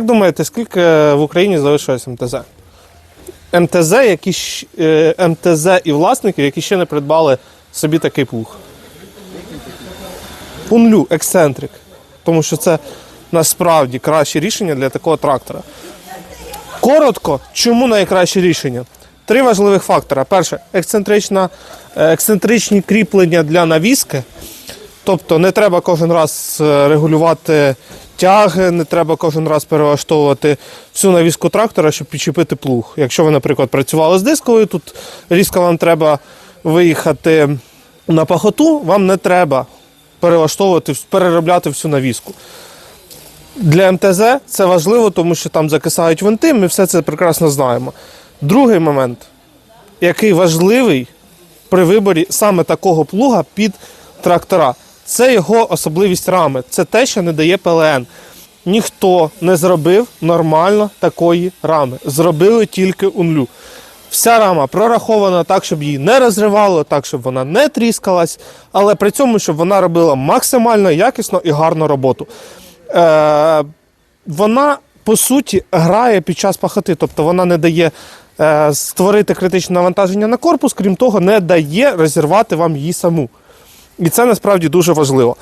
Як думаєте, скільки в Україні залишилось МТЗ? МТЗ, які е, МТЗ і власників, які ще не придбали собі такий плуг. Унлю, ексцентрик. Тому що це насправді краще рішення для такого трактора. Коротко, чому найкраще рішення? Три важливих фактора. Перше, ексцентрична, е, ексцентричні кріплення для навіски. Тобто не треба кожен раз е, регулювати тяги, не треба кожен раз перелаштовувати всю навіску трактора, щоб підчепити плуг. Якщо ви, наприклад, працювали з дисковою, тут різко вам треба виїхати на пахоту, вам не треба перелаштовувати, переробляти всю навіску. Для МТЗ це важливо, тому що там закисають винти, ми все це прекрасно знаємо. Другий момент, який важливий при виборі саме такого плуга під трактора, це його особливість рами. Це те, що не дає ПЛН. Ніхто не зробив нормально такої рами. Зробили тільки унлю. Вся рама прорахована так, щоб її не розривало, так, щоб вона не тріскалась, але при цьому, щоб вона робила максимально якісно і гарну роботу. Е, вона по суті грає під час пахоти, тобто вона не дає е, створити критичне навантаження на корпус, крім того, не дає розірвати вам її саму. І це насправді дуже важливо.